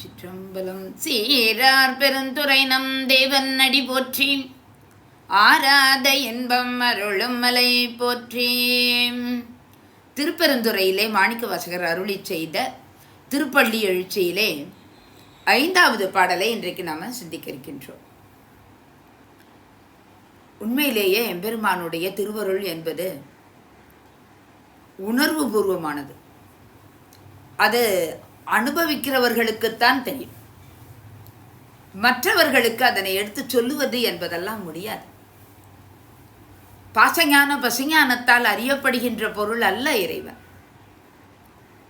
சிற்றம்பலம் சீரார் பெருந்துரை நம் தேவன் அடி போற்றி. ஆராத இன்பம் அருளும் மலை போற்றி. திருப்பெருந்துறையிலே மாணிக்க வாசகர் அருளி செய்த திருப்பள்ளி எழுச்சியிலே ஐந்தாவது பாடலை இன்றைக்கு நாம் சிந்திக்க இருக்கின்றோம் உண்மையிலேயே எம்பெருமானுடைய திருவருள் என்பது உணர்வு பூர்வமானது. அது அனுபவிக்கிறவர்களுக்குத்தான் தெரியும். மற்றவர்களுக்கு அதனை எடுத்து சொல்லுவது என்பதெல்லாம் முடியாது. பாசஞான பசஞானத்தால் அறியப்படுகின்ற பொருள் அல்ல இறைவன்.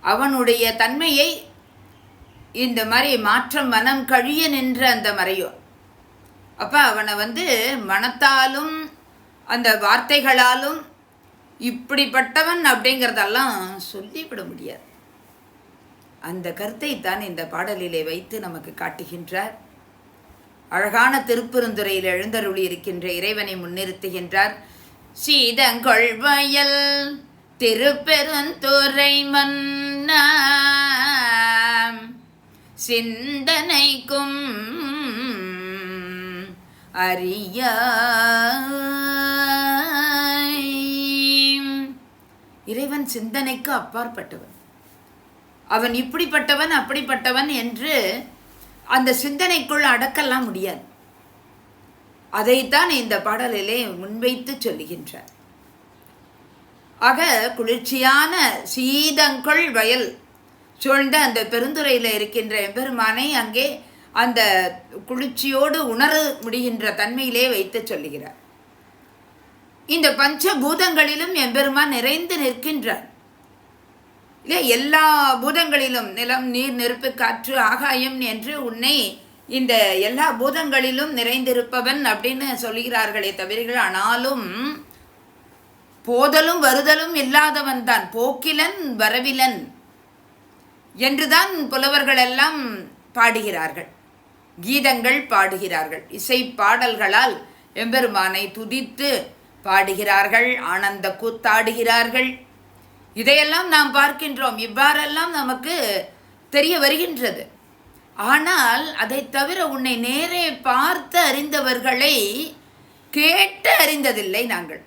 அவனுடைய தன்மையை இந்த மாதிரி மாற்றம் மனம் கழிய நின்ற அந்த மறையோ அப்போ அவனை வந்து மனத்தாலும் அந்த வார்த்தைகளாலும் இப்படிப்பட்டவன் அப்படிங்கிறதெல்லாம் சொல்லிவிட முடியாது. அந்த கருத்தை தான் இந்த பாடலிலே வைத்து நமக்கு காட்டுகின்றார். அழகான திருப்பெருந்துறையில் எழுந்தருளி இருக்கின்ற இறைவனை முன்னிறுத்துகின்றார். சீதங்கொள்வயல் திருப்பெருந்துறை மன்னா சிந்தனைக்கும் அறிய இறைவன் சிந்தனைக்கு அப்பாற்பட்டவன். அவன் இப்படிப்பட்டவன் அப்படிப்பட்டவன் என்று அந்த சிந்தனைக்குள் அடக்கலாம் முடியாது. அதைத்தான் இந்த பாடலிலே முன்வைத்து சொல்லுகின்றார். ஆக குளிர்ச்சியான சீதங்கொள் வயல் சூழ்ந்த அந்த பெருந்துறையில் இருக்கின்ற எம்பெருமானை அங்கே அந்த குளிர்ச்சியோடு உணர முடிகின்ற தன்மையிலே வைத்து சொல்லுகிறார். இந்த பஞ்சபூதங்களிலும் எம்பெருமான் நிறைந்து நிற்கின்றார். இல்லையா எல்லா பூதங்களிலும் நிலம் நீர் நெருப்பு காற்று ஆகாயம் என்று உன்னை இந்த எல்லா பூதங்களிலும் நிறைந்திருப்பவன் அப்படின்னு சொல்கிறார்களே தவிர்கள் ஆனாலும் போதலும் வருதலும் இல்லாதவன் தான் போக்கிலன் வரவிலன் என்றுதான் புலவர்கள் எல்லாம் பாடுகிறார்கள். கீதங்கள் பாடுகிறார்கள். இசை பாடல்களால் எம்பெருமானை துதித்து பாடுகிறார்கள் ஆனந்த கூத்தாடுகிறார்கள். இதையெல்லாம் நாம் பார்க்கின்றோம். இவ்வாறெல்லாம் நமக்கு தெரிய வருகின்றது. ஆனால் அதை தவிர உன்னை நேரே பார்த்து அறிந்தவர்களை கேட்டு அறிந்ததில்லை நாங்கள்.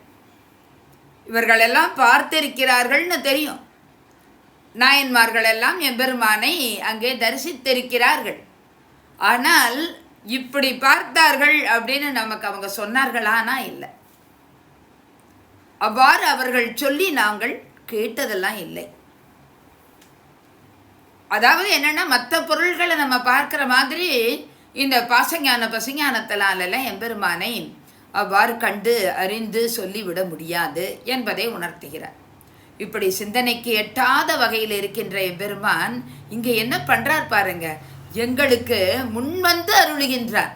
இவர்களெல்லாம் பார்த்திருக்கிறார்கள்னு தெரியும். நாயன்மார்கள் எல்லாம் எம்பெருமானை அங்கே தரிசித்திருக்கிறார்கள். ஆனால் இப்படி பார்த்தார்கள் அப்படின்னு நமக்கு அவங்க சொன்னார்களானா இல்லை. அவ்வாறு அவர்கள் சொல்லி நாங்கள் கேட்டதெல்லாம் இல்லை. அதாவது என்னென்னா மற்ற பொருள்களை நம்ம பார்க்குற மாதிரி இந்த பாசஞான பசுஞானத்தினாலெல்லாம் எம்பெருமானை அவ்வாறு கண்டு அறிந்து சொல்லிவிட முடியாது என்பதை உணர்த்துகிறார். இப்படி சிந்தனைக்கு எட்டாத வகையில் இருக்கின்ற எம்பெருமான் இங்கே என்ன பண்ணுறார் பாருங்க எங்களுக்கு முன்வந்து அருளுகின்றார்.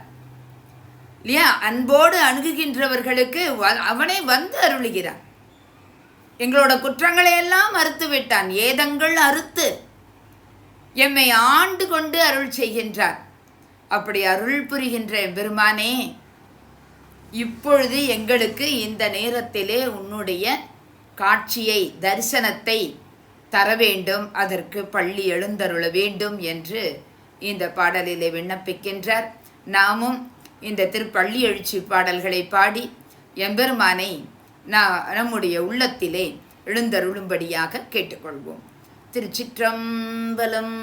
இல்லையா? அன்போடு அணுகுகின்றவர்களுக்கு அவனே வந்து அருளுகிறார். எங்களோட குற்றங்களை எல்லாம் மறுத்து விட்டான் ஏதங்கள் அறுத்து எம்மை ஆண்டு கொண்டு அருள் செய்கின்றார். அப்படி அருள் புரிகின்ற பெருமானே இப்பொழுது எங்களுக்கு இந்த நேரத்திலே உன்னுடைய காட்சியை தரிசனத்தை தர வேண்டும். அதற்கு பள்ளி எழுந்தருள வேண்டும் என்று இந்த பாடலிலே விண்ணப்பிக்கின்றார். நாமும் இந்த திருப்பள்ளி எழுச்சி பாடல்களை பாடி எம்பெருமானை நம்முடைய உள்ளத்திலே எழுந்தருளும்படியாக கேட்டுக்கொள்வோம். திருச்சிற்றம்பலம்